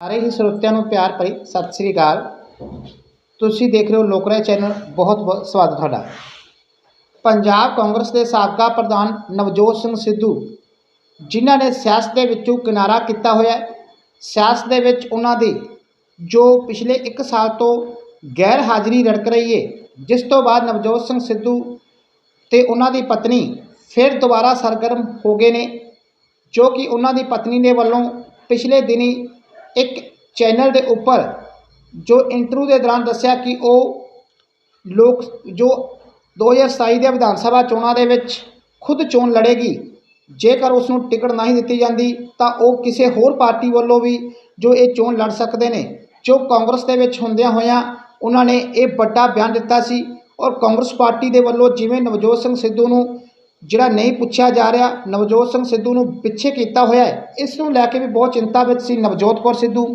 ਸਾਰੇ ਹੀ ਸਰੋਤਿਆਂ ਨੂੰ ਪਿਆਰ ਭਰੀ ਸਤਿ ਸ੍ਰੀ ਅਕਾਲ। ਤੁਸੀਂ ਦੇਖ ਰਹੇ ਹੋ ਲੋਕਰਾਏ ਚੈਨਲ, ਬਹੁਤ ਬਹੁਤ ਸਵਾਗਤ ਤੁਹਾਡਾ। ਪੰਜਾਬ ਕਾਂਗਰਸ ਦੇ ਸਾਬਕਾ ਪ੍ਰਧਾਨ ਨਵਜੋਤ ਸਿੰਘ ਸਿੱਧੂ, ਜਿਨ੍ਹਾਂ ਨੇ ਸਿਆਸਤ ਦੇ ਵਿੱਚੋਂ ਕਿਨਾਰਾ ਕੀਤਾ ਹੋਇਆ ਸਿਆਸਤ ਦੇ ਵਿੱਚ ਉਹਨਾਂ ਦੀ ਜੋ ਪਿਛਲੇ 1 ਸਾਲ ਤੋਂ ਗੈਰ ਹਾਜ਼ਰੀ ਰੜਕ ਰਹੀ ਹੈ, ਜਿਸ ਤੋਂ ਬਾਅਦ ਨਵਜੋਤ ਸਿੰਘ ਸਿੱਧੂ ਤੇ ਉਹਨਾਂ ਦੀ ਪਤਨੀ ਫਿਰ ਦੁਬਾਰਾ ਸਰਗਰਮ ਹੋ ਗਏ ਨੇ, ਜੋ ਕਿ ਉਹਨਾਂ ਦੀ ਪਤਨੀ ਦੇ ਵੱਲੋਂ ਪਿਛਲੇ ਦਿਨੀ ਇੱਕ ਚੈਨਲ ਦੇ ਉੱਪਰ ਜੋ ਇੰਟਰਵਿਊ ਦੇ ਦੌਰਾਨ ਦੱਸਿਆ ਕਿ ਉਹ ਲੋਕ, ਜੋ 2027 ਦੇ ਵਿਧਾਨ ਸਭਾ ਚੋਣਾਂ ਦੇ ਵਿੱਚ ਖੁਦ ਚੋਣ ਲੜੇਗੀ, ਜੇਕਰ ਉਸ ਨੂੰ ਟਿਕਟ ਨਹੀਂ ਦਿੱਤੀ ਜਾਂਦੀ, ਤਾਂ ਉਹ ਕਿਸੇ ਹੋਰ ਪਾਰਟੀ ਵੱਲੋਂ ਵੀ ਜੋ ਇਹ ਚੋਣ ਲੜ ਸਕਦੇ ਨੇ। ਜੋ ਕਾਂਗਰਸ ਦੇ ਵਿੱਚ ਹੁੰਦਿਆਂ ਹੋਇਆਂ ਉਹਨਾਂ ਨੇ ਇਹ ਵੱਡਾ ਬਿਆਨ ਦਿੱਤਾ ਸੀ ਔਰ ਕਾਂਗਰਸ ਪਾਰਟੀ ਦੇ ਵੱਲੋਂ ਜਿਵੇਂ ਨਵਜੋਤ ਸਿੰਘ ਸਿੱਧੂ ਨੂੰ ਜਿਹੜਾ ਨਹੀਂ ਪੁੱਛਿਆ ਜਾ ਰਿਹਾ, ਨਵਜੋਤ ਸਿੰਘ ਸਿੱਧੂ ਨੂੰ ਪਿੱਛੇ ਕੀਤਾ ਹੋਇਆ ਹੈ, ਇਸ ਨੂੰ ਲੈ ਕੇ ਵੀ ਬਹੁਤ ਚਿੰਤਾ ਵਿੱਚ ਸੀ ਨਵਜੋਤ ਕੌਰ ਸਿੱਧੂ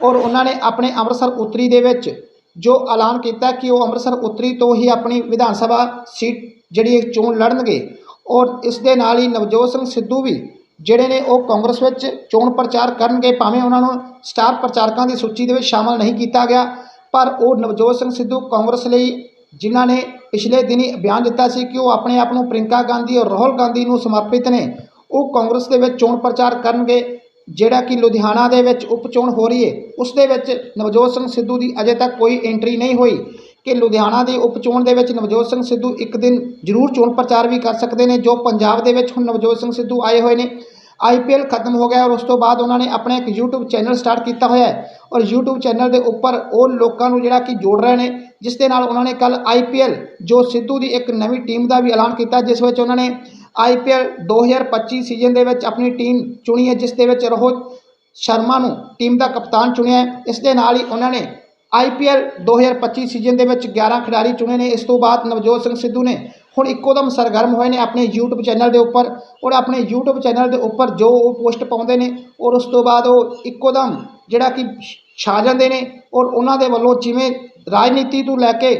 ਔਰ ਉਹਨਾਂ ਨੇ ਆਪਣੇ ਅੰਮ੍ਰਿਤਸਰ ਉੱਤਰੀ ਦੇ ਵਿੱਚ ਜੋ ਐਲਾਨ ਕੀਤਾ ਕਿ ਉਹ ਅੰਮ੍ਰਿਤਸਰ ਉੱਤਰੀ ਤੋਂ ਹੀ ਆਪਣੀ ਵਿਧਾਨ ਸਭਾ ਸੀਟ ਜਿਹੜੀ ਇਹ ਚੋਣ ਲੜਨਗੇ ਔਰ ਇਸ ਦੇ ਨਾਲ ਹੀ ਨਵਜੋਤ ਸਿੰਘ ਸਿੱਧੂ ਵੀ ਜਿਹੜੇ ਨੇ ਉਹ ਕਾਂਗਰਸ ਵਿੱਚ ਚੋਣ ਪ੍ਰਚਾਰ ਕਰਨਗੇ, ਭਾਵੇਂ ਉਹਨਾਂ ਨੂੰ ਸਟਾਰ ਪ੍ਰਚਾਰਕਾਂ ਦੀ ਸੂਚੀ ਦੇ ਵਿੱਚ ਸ਼ਾਮਲ ਨਹੀਂ ਕੀਤਾ ਗਿਆ, ਪਰ ਉਹ ਨਵਜੋਤ ਸਿੰਘ ਸਿੱਧੂ ਕਾਂਗਰਸ ਲਈ ਜਿਨ੍ਹਾਂ ਨੇ ਪਿਛਲੇ ਦਿਨੀ ਬਿਆਨ ਦਿੱਤਾ ਸੀ ਕਿ ਉਹ ਆਪਣੇ ਆਪ ਨੂੰ ਪ੍ਰਿੰਕਾ ਗਾਂਧੀ ਔਰ ਰਾਹੁਲ ਗਾਂਧੀ ਨੂੰ ਸਮਰਪਿਤ ਨੇ। ਉਹ ਕਾਂਗਰਸ ਦੇ ਵਿੱਚ ਚੋਣ ਪ੍ਰਚਾਰ ਕਰਨਗੇ, ਜਿਹੜਾ ਕਿ ਲੁਧਿਆਣਾ ਦੇ ਵਿੱਚ ਉਪ ਚੋਣ ਹੋ ਰਹੀ ਹੈ। ਉਸ ਦੇ ਵਿੱਚ ਨਵਜੋਤ ਸਿੰਘ ਸਿੱਧੂ ਦੀ ਅਜੇ ਤੱਕ ਕੋਈ ਐਂਟਰੀ ਨਹੀਂ ਹੋਈ ਕਿ ਲੁਧਿਆਣਾ ਦੀ ਉਪ ਚੋਣ ਦੇ ਵਿੱਚ ਨਵਜੋਤ ਸਿੰਘ ਸਿੱਧੂ ਇੱਕ ਦਿਨ ਜ਼ਰੂਰ ਚੋਣ ਪ੍ਰਚਾਰ ਵੀ ਕਰ ਸਕਦੇ ਨੇ, ਜੋ ਪੰਜਾਬ ਦੇ ਵਿੱਚ ਹੁਣ ਨਵਜੋਤ ਸਿੰਘ ਸਿੱਧੂ ਆਏ ਹੋਏ ਨੇ। ਆਈਪੀਐਲ ਖਤਮ ਹੋ ਗਿਆ ਔਰ ਉਸ ਤੋਂ ਬਾਅਦ ਉਹਨਾਂ ਨੇ ਆਪਣਾ ਇੱਕ YouTube ਚੈਨਲ ਸਟਾਰਟ ਕੀਤਾ ਹੋਇਆ ਹੈ ਔਰ YouTube ਚੈਨਲ ਦੇ ਉੱਪਰ ਉਹ ਲੋਕਾਂ ਨੂੰ ਜਿਹੜਾ ਕਿ ਜੋੜ ਰਹੇ ਨੇ। ਜਿਸ ਦੇ ਨਾਲ ਉਹਨਾਂ ਨੇ ਕੱਲ ਆਈਪੀਐਲ ਜੋ ਸਿੱਧੂ ਦੀ ਇੱਕ ਨਵੀਂ ਟੀਮ ਦਾ ਵੀ ਐਲਾਨ ਕੀਤਾ, ਜਿਸ ਵਿੱਚ ਉਹਨਾਂ ਨੇ ਆਈਪੀਐਲ 2025 ਸੀਜ਼ਨ ਦੇ ਵਿੱਚ ਆਪਣੀ ਟੀਮ ਚੁਣੀ ਹੈ, ਜਿਸ ਦੇ ਵਿੱਚ ਰੋਹਿਤ ਸ਼ਰਮਾ ਨੂੰ ਟੀਮ ਦਾ ਕਪਤਾਨ ਚੁਣਿਆ ਇਸ ਦੇ ਨਾਲ ਹੀ ਉਹਨਾਂ ਨੇ ਆਈਪੀਐਲ 2025 ਸੀਜ਼ਨ ਦੇ ਵਿੱਚ 11 ਖਿਡਾਰੀ ਚੁਣੇ ਨੇ। ਇਸ ਤੋਂ ਬਾਅਦ ਨਵਜੋਤ ਸਿੰਘ ਸਿੱਧੂ ਨੇ ਹੁਣ ਇੱਕੋਦਮ ਸਰਗਰਮ ਹੋਏ ਨੇ ਆਪਣੇ YouTube ਚੈਨਲ ਦੇ ਉੱਪਰ ਔਰ ਆਪਣੇ YouTube ਚੈਨਲ ਦੇ ਉੱਪਰ ਜੋ ਉਹ ਪੋਸਟ ਪਾਉਂਦੇ ਨੇ ਔਰ ਉਸ ਤੋਂ ਬਾਅਦ ਉਹ ਇੱਕੋਦਮ ਜਿਹੜਾ ਕਿ ਛਾ ਜਾਂਦੇ ਨੇ ਔਰ ਉਹਨਾਂ ਦੇ ਵੱਲੋਂ ਜਿਵੇਂ ਰਾਜਨੀਤੀ ਤੋਂ ਲੈ ਕੇ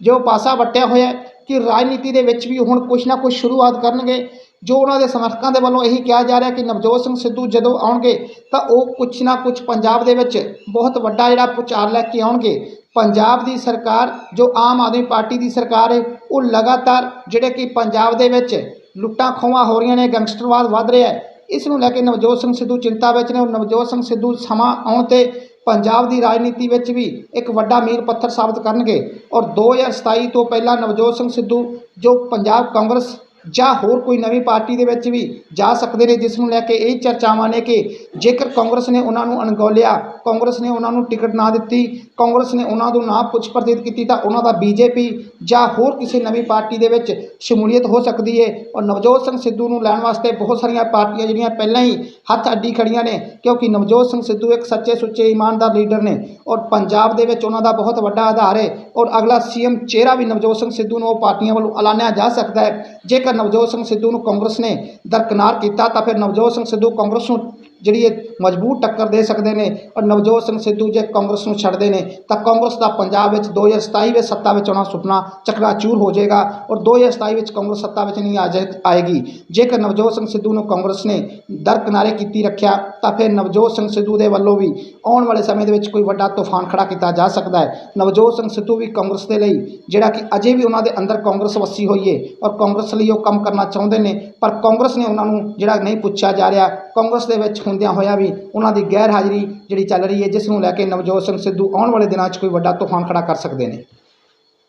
ਜੋ ਪਾਸਾ ਵੱਟਿਆ ਹੋਇਆ ਕਿ ਰਾਜਨੀਤੀ ਦੇ ਵਿੱਚ ਵੀ ਹੁਣ ਕੁਛ ਨਾ ਕੁਛ ਸ਼ੁਰੂਆਤ ਕਰਨਗੇ, ਜੋ ਉਹਨਾਂ ਦੇ ਸਮਰਥਕਾਂ ਦੇ ਵੱਲੋਂ ਇਹੀ ਕਿਹਾ ਜਾ ਰਿਹਾ ਕਿ ਨਵਜੋਤ ਸਿੰਘ ਸਿੱਧੂ ਜਦੋਂ ਆਉਣਗੇ ਤਾਂ ਉਹ ਕੁਛ ਨਾ ਕੁਛ ਪੰਜਾਬ ਦੇ ਵਿੱਚ ਬਹੁਤ ਵੱਡਾ ਜਿਹੜਾ ਪ੍ਰਚਾਰ ਲੈ ਕੇ ਆਉਣਗੇ। ਪੰਜਾਬ ਦੀ ਸਰਕਾਰ, ਜੋ ਆਮ ਆਦਮੀ ਪਾਰਟੀ ਦੀ ਸਰਕਾਰ ਹੈ, ਉਹ ਲਗਾਤਾਰ ਜਿਹੜੇ ਕਿ ਪੰਜਾਬ ਦੇ ਵਿੱਚ ਲੁੱਟਾਂ ਖੋਹਾਂ ਹੋ ਰਹੀਆਂ ਨੇ, ਗੈਂਗਸਟਰਵਾਦ ਵੱਧ ਰਿਹਾ ਹੈ, ਇਸ ਨੂੰ ਲੈ ਕੇ ਨਵਜੋਤ ਸਿੰਘ ਸਿੱਧੂ ਚਿੰਤਾ ਵਿੱਚ ਨੇ ਔਰ ਨਵਜੋਤ ਸਿੰਘ ਸਿੱਧੂ ਸਮਾਂ ਆਉਣ ਤੇ ਪੰਜਾਬ ਦੀ ਰਾਜਨੀਤੀ ਵਿੱਚ ਵੀ ਇੱਕ ਵੱਡਾ ਮੀਲ ਪੱਥਰ ਸਾਬਤ ਕਰਨਗੇ ਔਰ 2027 ਤੋਂ ਪਹਿਲਾਂ ਨਵਜੋਤ ਸਿੰਘ ਸਿੱਧੂ, ਜੋ ਪੰਜਾਬ ਕਾਂਗਰਸ ਜਾਂ ਹੋਰ ਕੋਈ ਨਵੀਂ ਪਾਰਟੀ ਦੇ ਵਿੱਚ ਵੀ ਜਾ ਸਕਦੇ ਨੇ, ਜਿਸ ਨੂੰ ਲੈ ਕੇ ਇਹ ਚਰਚਾਵਾਂ ਨੇ ਕਿ ਜੇਕਰ ਕਾਂਗਰਸ ਨੇ ਉਹਨਾਂ ਨੂੰ ਅਣਗੌਲਿਆ, ਕਾਂਗਰਸ ਨੇ ਉਹਨਾਂ ਨੂੰ ਟਿਕਟ ਨਾ ਦਿੱਤੀ, ਕਾਂਗਰਸ ਨੇ ਉਹਨਾਂ ਨੂੰ ਨਾ ਪੁੱਛ ਪ੍ਰਤੀਤ ਕੀਤੀ ਤਾਂ ਉਹਨਾਂ ਦਾ ਬੀਜੇਪੀ ਜਾਂ ਹੋਰ ਕਿਸੇ ਨਵੀਂ ਪਾਰਟੀ ਦੇ ਵਿੱਚ ਸ਼ਮੂਲੀਅਤ ਹੋ ਸਕਦੀ ਹੈ ਔਰ ਨਵਜੋਤ ਸਿੰਘ ਸਿੱਧੂ ਨੂੰ ਲੈਣ ਵਾਸਤੇ ਬਹੁਤ ਸਾਰੀਆਂ ਪਾਰਟੀਆਂ ਜਿਹੜੀਆਂ ਪਹਿਲਾਂ ਹੀ ਹੱਥ ਅੱਡੀ ਖੜੀਆਂ ਨੇ, ਕਿਉਂਕਿ ਨਵਜੋਤ ਸਿੰਘ ਸਿੱਧੂ ਇੱਕ ਸੱਚੇ ਸੁੱਚੇ ਇਮਾਨਦਾਰ ਲੀਡਰ ਨੇ ਔਰ ਪੰਜਾਬ ਦੇ ਵਿੱਚ ਉਹਨਾਂ ਦਾ ਬਹੁਤ ਵੱਡਾ ਆਧਾਰ ਹੈ ਔਰ ਅਗਲਾ ਸੀਐਮ ਚਿਹਰਾ ਵੀ ਨਵਜੋਤ ਸਿੰਘ ਸਿੱਧੂ ਨੂੰ ਉਹ ਪਾਰਟੀਆਂ ਵੱਲੋਂ ਐਲਾਨਿਆ ਜਾ ਸਕਦਾ ਹੈ ਜੇਕਰ ਨਵਜੋਤ ਸਿੰਘ ਸਿੱਧੂ ਨੂੰ ਕਾਂਗਰਸ ਨੇ ਦਰਕਨਾਰ ਕੀਤਾ ਤਾਂ ਫਿਰ ਨਵਜੋਤ ਸਿੰਘ ਸਿੱਧੂ ਕਾਂਗਰਸ ਨੂੰ ਜਿਹੜੀ ਇਹ ਮਜ਼ਬੂਤ ਟੱਕਰ ਦੇ ਸਕਦੇ ਨੇ ਔਰ ਨਵਜੋਤ ਸਿੰਘ ਸਿੱਧੂ ਜੇ ਕਾਂਗਰਸ ਨੂੰ ਛੱਡਦੇ ਨੇ, ਤਾਂ ਕਾਂਗਰਸ ਦਾ ਪੰਜਾਬ ਵਿੱਚ 2027 ਵਿੱਚ ਸੱਤਾ ਵਿੱਚ ਆਉਣਾ ਸੁਪਨਾ ਚਕਨਾਚੂਰ ਹੋ ਜਾਏਗਾ ਔਰ 2027 ਵਿੱਚ ਕਾਂਗਰਸ ਸੱਤਾ ਵਿੱਚ ਨਹੀਂ ਆ ਜਾਏ ਆਏਗੀ। ਜੇਕਰ ਨਵਜੋਤ ਸਿੰਘ ਸਿੱਧੂ ਨੂੰ ਕਾਂਗਰਸ ਨੇ ਦਰਕਨਾਰੇ ਕੀਤੀ ਰੱਖਿਆ, ਤਾਂ ਫਿਰ ਨਵਜੋਤ ਸਿੰਘ ਸਿੱਧੂ ਦੇ ਵੱਲੋਂ ਵੀ ਆਉਣ ਵਾਲੇ ਸਮੇਂ ਦੇ ਵਿੱਚ ਕੋਈ ਵੱਡਾ ਤੂਫਾਨ ਖੜਾ ਕੀਤਾ ਜਾ ਸਕਦਾ ਹੈ। ਨਵਜੋਤ ਸਿੰਘ ਸਿੱਧੂ ਵੀ ਕਾਂਗਰਸ ਦੇ ਲਈ ਜਿਹੜਾ ਕਿ ਅਜੇ ਵੀ ਉਹਨਾਂ ਦੇ ਅੰਦਰ ਕਾਂਗਰਸ ਵਸੀ ਹੋਈ ਹੈ ਔਰ ਕਾਂਗਰਸ ਲਈ ਉਹ ਕੰਮ ਕਰਨਾ ਚਾਹੁੰਦੇ ਨੇ, ਪਰ ਕਾਂਗਰਸ ਨੇ ਉਹਨਾਂ ਨੂੰ ਜਿਹੜਾ ਨਹੀਂ ਪੁੱਛਿਆ ਜਾ ਰਿਹਾ, ਕਾਂਗਰਸ ਦੇ ਵਿੱਚ ਹੁੰਦਿਆਂ ਹੋਇਆਂ ਵੀ ਉਹਨਾਂ ਦੀ ਗੈਰ ਹਾਜ਼ਰੀ ਜਿਹੜੀ ਚੱਲ ਰਹੀ ਹੈ, ਜਿਸ ਨੂੰ ਲੈ ਕੇ ਨਵਜੋਤ ਸਿੰਘ ਸਿੱਧੂ ਆਉਣ ਵਾਲੇ ਦਿਨਾਂ 'ਚ ਕੋਈ ਵੱਡਾ ਤੂਫਾਨ ਖੜਾ ਕਰ ਸਕਦੇ ਨੇ।